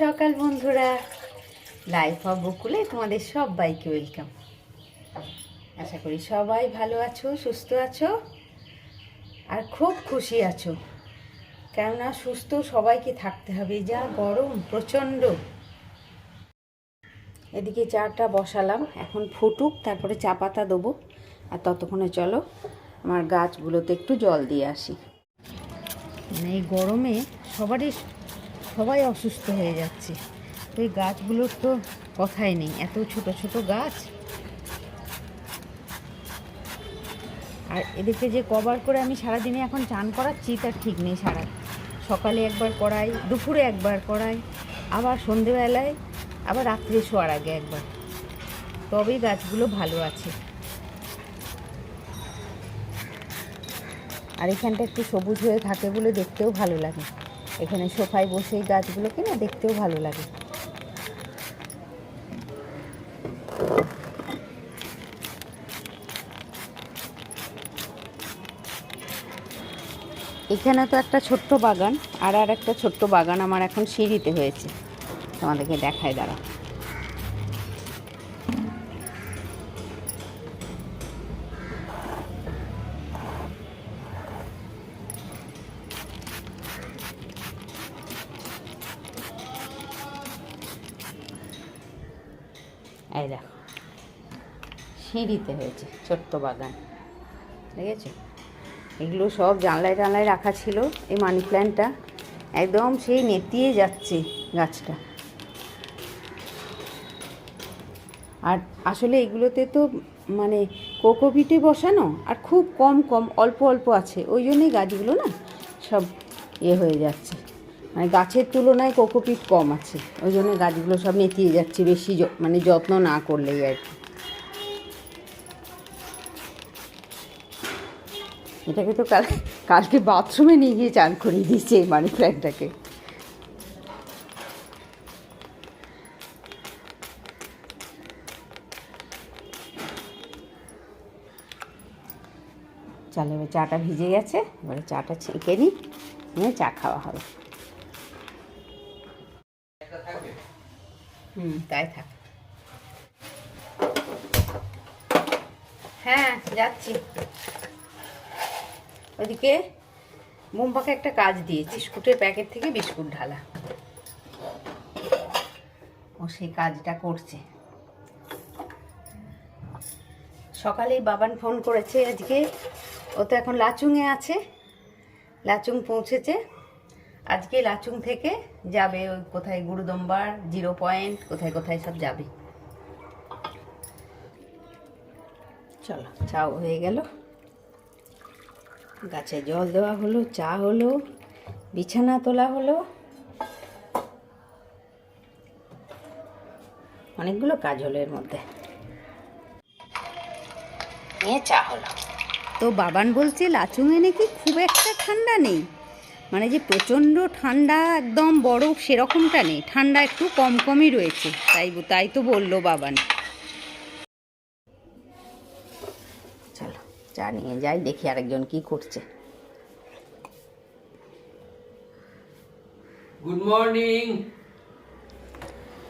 সকাল বন্ধুরা। Life of বকুলে তোমাদের সবাইকে ওয়েলকাম আশা করি সবাই ভালো আছো, সুস্থ আছো, আর খুব খুশি আছো। কেননা সুস্থ সবাইকে থাকতে হবে যা গরম, প্রচণ্ড। এদিকে চাটা বসালাম, এখন ফুটুক, তারপরে চা পাতা দেবো। আর ততক্ষণে চলো, আমার গাছগুলোতে একটু জল দিয়ে আসি। মানে এই গরমে সবারই সবাই অসুস্থ হয়ে যাচ্ছে। এই গাছগুলোর তো কথাই নেই, এত ছোট ছোট গাছ। আর এদেরকে যে কভার করে আমি সারাদিনে এখন চান করাচ্ছি, তার ঠিক নেই সারা সকালে একবার করাই, দুপুরে একবার করাই, আবার সন্ধেবেলায়, আবার রাত্রে শোয়ার আগে একবার। তবেই গাছগুলো ভালো আছে। আর এখানটা একটু সবুজ হয়ে থাকে বলে দেখতেও ভালো লাগে। এখানে সোফায় বসে এই গাছগুলোকে না দেখতেও ভালো লাগে। এখানে তো একটা ছোট্ট বাগান, আর আর একটা ছোট্ট বাগান আমার এখন সিঁড়িতে হয়েছে। তোমাদেরকে দেখায় দাঁড়া এই দেখো, সিঁড়িতে হয়েছে ছোট্ট বাগান, দেখেছ? এগুলো সব জানলায় টানলায় রাখা ছিল, এই মানি প্ল্যান্টটা একদম সেই নেতিয়ে যাচ্ছে গাছটা। আর আসলে এগুলোতে তো মানে কোকোপিটে বসানো, আর খুব কম কম, অল্প অল্প আছে, ওই জন্যই গাছগুলো না সব ইয়ে হয়ে যাচ্ছে। মানে গাছের তুলনায় কোকোপিট কম আছে। ওই জন্য গাছগুলো সব নেতিয়ে যাচ্ছে বেশি মানে যত্ন না করলেই আর কি। এটাকে তো কাল, কালকে বাথরুমে নিয়ে গিয়ে চান করিয়ে দিয়েছে এই মানি প্ল্যান্টটাকে। চলো, এবার চাটা ভিজে গেছে, এবারে চাটা ছেঁকে নিই চা খাওয়া হবে। হুম তাই থাক। হ্যাঁ যাচ্ছি। ওদিকে মোমপাকে একটা কাজ দিয়েছি বিস্কুটের প্যাকেট থেকে বিস্কুট ঢালা। ও সেই কাজটা করছে। সকালেই বাবান ফোন করেছে আজকে ও তো এখন লাচুংয়ে আছে। লাচুং পৌঁছেছে। আজকে লাচুং থেকে যাবে ওই কোথায় গুরুদম্বার জিরো পয়েন্ট কোথায় কোথায় সব যাবে। চলো। চাও হয়ে গেল। গাছে জল দেওয়া হলো চা হলো বিছানা তোলা হলো। অনেকগুলো কাজ হলো এর মধ্যে। নিয়ে চা হলো। তো বাবান বলছে লাচুংয়ে নাকি খুব একটা ঠান্ডা নেই? মানে যে প্রচণ্ড ঠান্ডা একদম বরফ সেরকমটা নেই। ঠান্ডা একটু কম কমই রয়েছে। তাই তাই তো বলল বাবান। চলো চা নিয়ে যাই দেখি আরেকজন কি করছে। গুড মর্নিং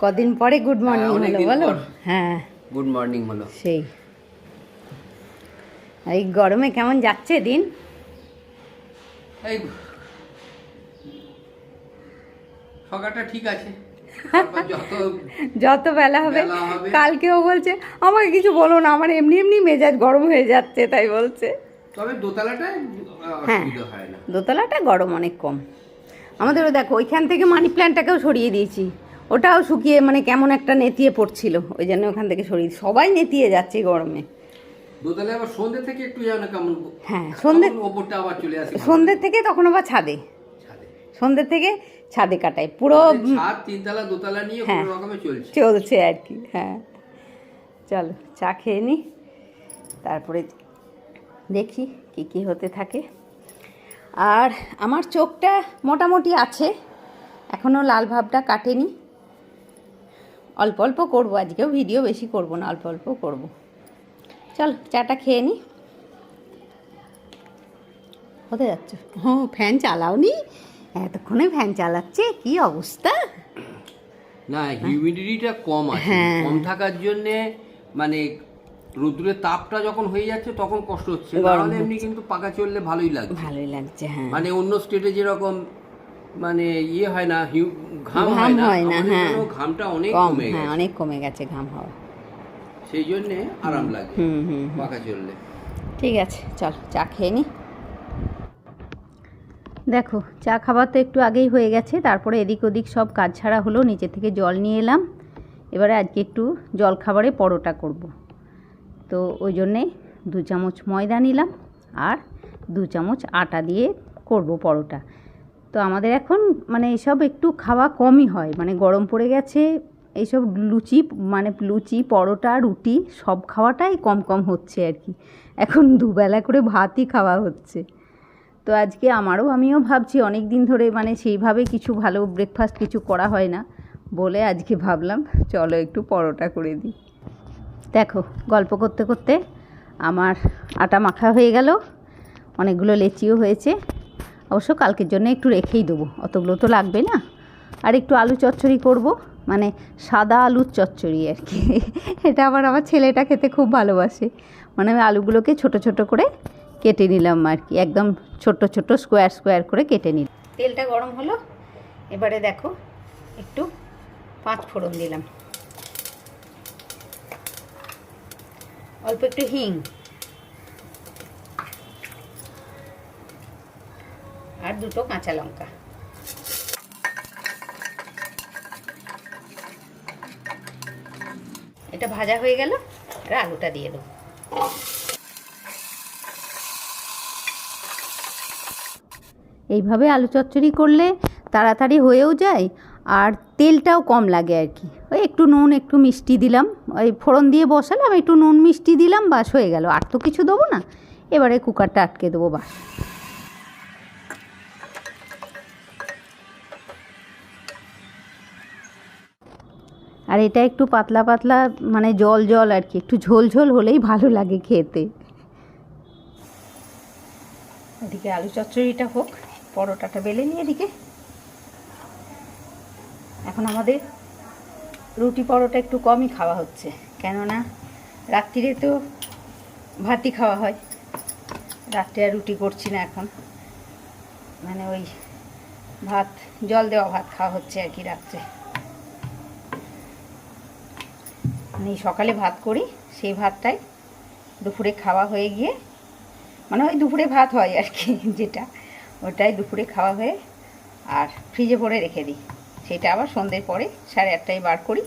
কদিন পরে গুড মর্নিং হ্যাঁ, হলো বলো? হ্যাঁ। গুড মর্নিং হলো। সেই। এই গরমে কেমন যাচ্ছে দিন? এই সকালটা ঠিক আছে। যত বেলা হবে কালকেও বলছে আমাকে কিছু বলো না আমার এমনি এমনি মেজাজ গরম হয়ে যাচ্ছে তাই বলছে। তবে দোতলাটায় হ্যাঁ। দোতলাটা গরম অনেক কম। আমাদেরও দেখো ওইখান থেকে মানি প্ল্যান্টটাকেও সরিয়ে দিয়েছি। ওটাও শুকিয়ে মানে কেমন একটা নেতিয়ে পড়ছিল ওই জন্য ওখান থেকে সরিয়ে সবাই নেতিয়ে যাচ্ছে গরমে। দোতলায় আবার সন্ধ্যে থেকে একটু যেন কেমন হ্যাঁ, সন্ধ্যে- ওপরটা আবার চলে আসে। সন্ধ্যের থেকে তখন আবার ছাদে। ছাদে সন্ধ্যের থেকে ছাদে কাটাই পুরো তিনতলা দোতলা নিয়ে হ্যাঁ। চলছে। চলছে আর কি হ্যাঁ। চলো চা খেয়ে নিই তারপরে দেখি কি কি হতে থাকে। আর আমার চোখটা মোটামুটি আছে এখনও লাল ভাবটা কাটেনি। অল্প অল্প করব আজকেও ভিডিও বেশি করব না অল্প অল্প করব। চল চাটা খেয়ে নি। কোথায় যাচ্ছ? হ্যাঁ ফ্যান চালাওনি? এতক্ষণে ফ্যান চালাচ্ছে কি অবস্থা? না হিউমিডিটিটা কম আছে। হ্যাঁ। কম থাকার জন্য মানে রোদ্রের তাপটা যখন হয়ে যাচ্ছে তখন কষ্ট হচ্ছে। নাহলে এমনি কিন্তু পাকা চললে ভালোই লাগছে। ভালোই লাগছে হ্যাঁ। মানে অন্য স্টেটে যেরকম মানে ইয়ে হয় না ঘাম হয় না হয় হ্যাঁ। ঘামটা অনেক কমে হ্যাঁ গেছে। অনেক কমে গেছে ঘাম হওয়া। সেই জন্য আরাম লাগে হুম হুম হুম। পাকা চললে। ঠিক আছে চল চা খেয়ে নি। দেখো, চা খাবার তো একটু আগেই হয়ে গেছে, তারপরে এদিক ওদিক সব কাজ ছাড়া হলো, নিচে থেকে জল নিয়ে এলাম। এবারে আজকে একটু জল খাবারে পরোটা করব। তো ওই জন্যে দু চামচ ময়দা নিলাম আর দু চামচ আটা দিয়ে করব পরোটা। তো আমাদের এখন মানে এসব একটু খাওয়া কমই হয় মানে গরম পড়ে গেছে এইসব লুচি মানে লুচি, পরোটা, রুটি সব খাওয়াটাই কম কম হচ্ছে আর কি। এখন দুবেলা করে ভাতই খাওয়া হচ্ছে। তো আজকে আমারও আমিও ভাবছি অনেক দিন ধরে মানে সেইভাবে কিছু ভালো ব্রেকফাস্ট কিছু করা হয় না বলে আজকে ভাবলাম, চলো একটু পরোটা করে দিই। দেখো, গল্প করতে করতে আমার আটা মাখা হয়ে গেল, অনেকগুলো লেচিও হয়েছে। অবশ্য কালকের জন্য একটু রেখেই দেবো, অতগুলো তো লাগবে না। আর একটু আলু চচ্চড়ি করব মানে সাদা আলুর চচ্চড়ি আর কি। এটা আবার আমার ছেলেটা খেতে খুব ভালোবাসে। মানে আমি আলুগুলোকে ছোট ছোট করে কেটে নিলাম আর কি। একদম ছোট ছোট স্কোয়ার স্কোয়ার করে কেটে নিলাম। তেলটা গরম হলো, এবারে দেখো, একটু পাঁচ ফোড়ন দিলাম। অল্প একটু হিং। আর দুটো কাঁচা লঙ্কা। এটা ভাজা হয়ে গেল আর আলুটা দিয়ে দেবো। এইভাবে আলু চচ্চড়ি করলে তাড়াতাড়ি হয়েও যায় আর তেলটাও কম লাগে আর কি। ওই একটু নুন, একটু মিষ্টি দিলাম। ওই ফোড়ন দিয়ে বসালাম, একটু নুন, মিষ্টি দিলাম, বাস হয়ে গেল। আর তো কিছু দেবো না। এবারে কুকারটা আটকে দেবো, বাস। আর এটা একটু পাতলা পাতলা মানে জল জল আর কি, একটু ঝোল ঝোল হলেই ভালো লাগে খেতে। এদিকে আলু চচ্চড়িটা হোক। পরোটাটা বেলে নিয়ে এদিকে। এখন আমাদের রুটি পরোটা একটু কমই খাওয়া হচ্ছে। কেননা রাত্রিরে তো ভাতই খাওয়া হয়। রাত্রে আর রুটি করছি না এখন। মানে ওই ভাত, জল দেওয়া ভাত খাওয়া হচ্ছে আর কি রাত্রে। মানে সকালে ভাত করি, সেই ভাতটাই দুপুরে খাওয়া হয়ে গিয়ে মানে ওই দুপুরে ভাত হয় আর কি, যেটা ওটাই দুপুরে খাওয়া হয়ে আর ফ্রিজে ভরে রেখে দিই। সেটা আবার সন্ধ্যের পরে সাড়ে আটটায় বার করি।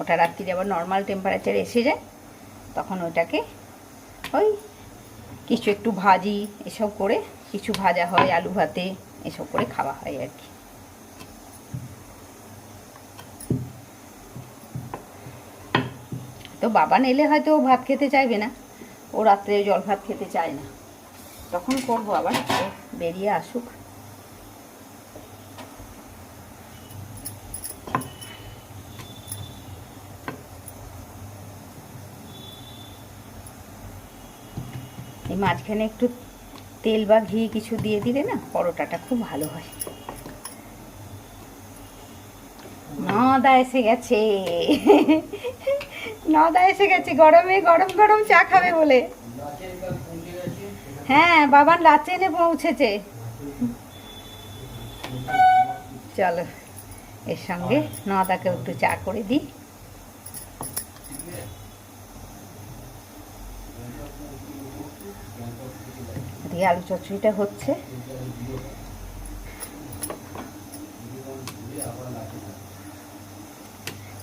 ওটা রাত্রিরে আবার নর্মাল টেম্পারেচার এসে যায়। তখন ওটাকে ওই কিছু একটু ভাজি এসব করে, কিছু ভাজা হয়, আলু ভাতে এসব করে খাওয়া হয় আর কি। তো বাবা নেলে হয়তো ও ভাত খেতে চাইবে না। ও রাত্রে জল ভাত খেতে চায় না। তখন করব আবার। বেরিয়ে আসুক। এই মাঝখানে একটু তেল বা ঘি কিছু দিয়ে দিলে না পরোটাটা খুব ভালো হয়। নদা এসে গেছে। নদা এসে গেছে, গরমে গরম গরম চা খাবে বলে। হ্যাঁ বাবান লাচে এনে পৌঁছেছে চলো, এর সঙ্গে নদাকে একটু চা করে দিই। দিয়ে আলু চচ্চড়িটা হচ্ছে।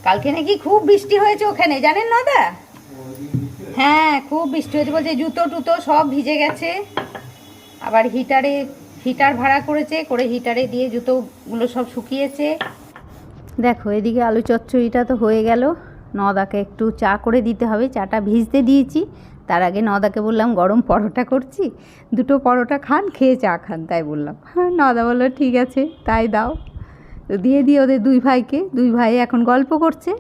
কালকে নাকি খুব বৃষ্টি হয়েছে ওখানে, জানেন নদা? হ্যাঁ খুব বৃষ্টি হয়েছে বলছে, জুতো টুতো সব ভিজে গেছে। আবার হিটারে, হিটার ভাড়া করেছে, করে হিটারে দিয়ে জুতোগুলো সব শুকিয়েছে। দেখো, এদিকে আলু চচ্চড়িটা তো হয়ে গেল। নদাকে একটু চা করে দিতে হবে, চাটা ভিজতে দিয়েছি। তার আগে নদাকে বললাম, গরম পরোটা করছি, দুটো পরোটা খান, খেয়ে চা খান। তাই বললাম হ্যাঁ নদা বলল, ঠিক আছে, তাই দাও। তো দিয়ে দিয়ে ওদের দুই ভাইকে, দুই ভাই এখন গল্প করছে।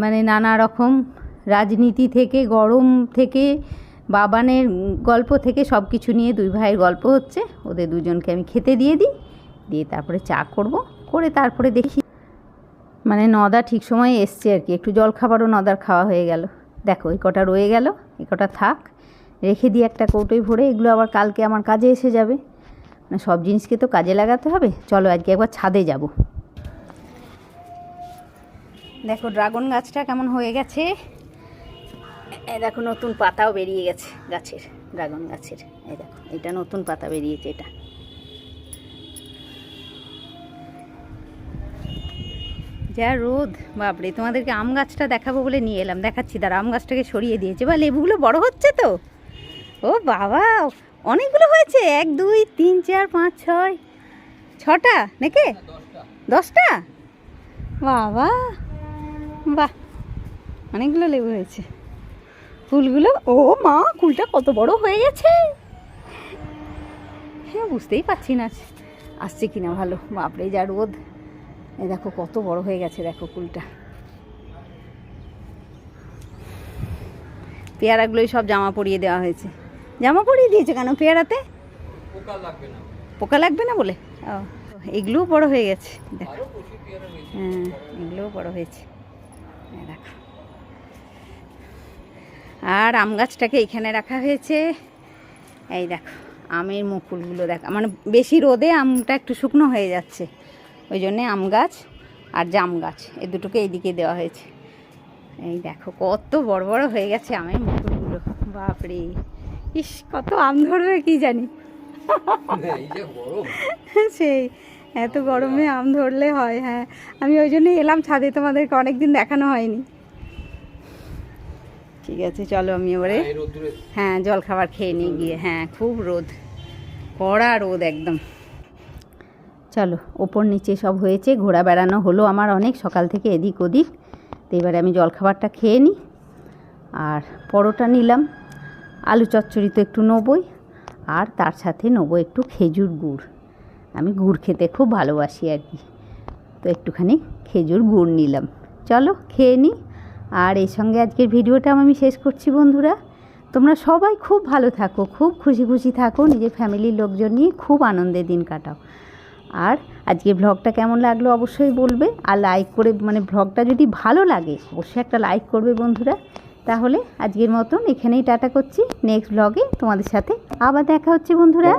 মানে নানা রকম রাজনীতি থেকে, গরম থেকে, বাবানের গল্প থেকে সব কিছু নিয়ে দুই ভাইয়ের গল্প হচ্ছে। ওদের দুজনকে আমি খেতে দিয়ে দিই, দিয়ে তারপরে চা করব। করে তারপরে দেখি। মানে নদা ঠিক সময়ে এসছে আর কি। একটু জল খাবারও নদার খাওয়া হয়ে গেল। দেখো, এই কটা রয়ে গেল, এই কটা থাক। রেখে দিয়ে একটা কৌটোয় ভরে এগুলো আবার কালকে আমার কাজে এসে যাবে। মানে সব জিনিসকে তো কাজে লাগাতে হবে। চলো আজকে একবার ছাদে যাব। দেখো, ড্রাগন গাছটা কেমন হয়ে গেছে। এই দেখো, নতুন পাতাও বেরিয়ে গেছে গাছের, ড্রাগন গাছের। এই দেখো, এটা নতুন পাতা বেরিয়েছে এটা। যা রোদ, বাপরে, তোমাদেরকে আম গাছটা দেখাবো বলে নিয়ে এলাম। দেখাচ্ছি তার আম গাছটাকে সরিয়ে দিয়েছে। বা লেবুগুলো বড় হচ্ছে তো? ও বাবা, অনেকগুলো হয়েছে। এক, দুই, তিন, চার, পাঁচ, ছয়, ছটা নাকি? দশটা? বাবা, বাহ, অনেকগুলো লেবু হয়েছে। ফুলগুলো? ও মা কুলটা কত বড় হয়ে গেছে। হ্যাঁ বুঝতেই পারছি না। আসছে কিনা ভালো বাপরে যা রোদ। এই দেখো কত বড় হয়ে গেছে দেখো কুলটা। পেয়ারাগুলোই সব জামা পরিয়ে দেওয়া হয়েছে। জামা পরিয়ে দিয়েছে কেন পেয়ারাতে? পোকা লাগবে না। বলে? ও এগুলোও বড় হয়ে গেছে। দেখো। হ্যাঁ এগুলোও বড় হয়েছে। দেখো। আর আম গাছটাকে এখানে রাখা হয়েছে। এই দেখো, আমের মুকুলগুলো দেখো মানে বেশি রোদে আমটা একটু শুকনো হয়ে যাচ্ছে। ওই জন্যে আম গাছ আর জাম গাছ এই দুটোকে এইদিকে দেওয়া হয়েছে। এই দেখো, কত বড় বড় হয়ে গেছে আমের মুকুলগুলো, বাপরে! ইস, কত আম ধরবে কি জানি। সেই, এত গরমে আম ধরলে হয় হ্যাঁ। আমি ওই জন্যই এলাম ছাদে, তোমাদেরকে অনেকদিন দেখানো হয়নি। ঠিক আছে চলো আমি এবারে হ্যাঁ জল খাবার খেয়ে নিয়ে গিয়ে হ্যাঁ খুব রোদ কড়া রোদ একদম। চলো ওপর নিচে সব হয়েছে ঘোরা বেড়ানো হলো আমার অনেক সকাল থেকে এদিক ওদিক। তো এবারে আমি জল খাবারটা খেয়ে নিই আর পরোটা নিলাম আলু চচ্চড়ি তো একটু নেবই আর তার সাথে নেব একটু খেজুর গুড়। আমি গুড় খেতে খুব ভালোবাসি আর কি তো একটুখানি খেজুর গুড় নিলাম। চলো খেয়ে নিই। আর এই সঙ্গে আজকের ভিডিওটা আমি শেষ করছি বন্ধুরা। তোমরা সবাই খুব ভালো থাকো, খুব খুশি খুশি থাকো, নিজের ফ্যামিলির লোকজন নিয়ে খুব আনন্দের দিন কাটাও। আর আজকে ভ্লগটা কেমন লাগল অবশ্যই বলবে, আর লাইক করে মানে ভ্লগটা যদি ভালো লাগে, অবশ্যই একটা লাইক করবে বন্ধুরা। তাহলে আজকের মতন এখানেই টাটা করছি নেক্সট ভ্লগে তোমাদের সাথে আবার দেখা হচ্ছে বন্ধুরা।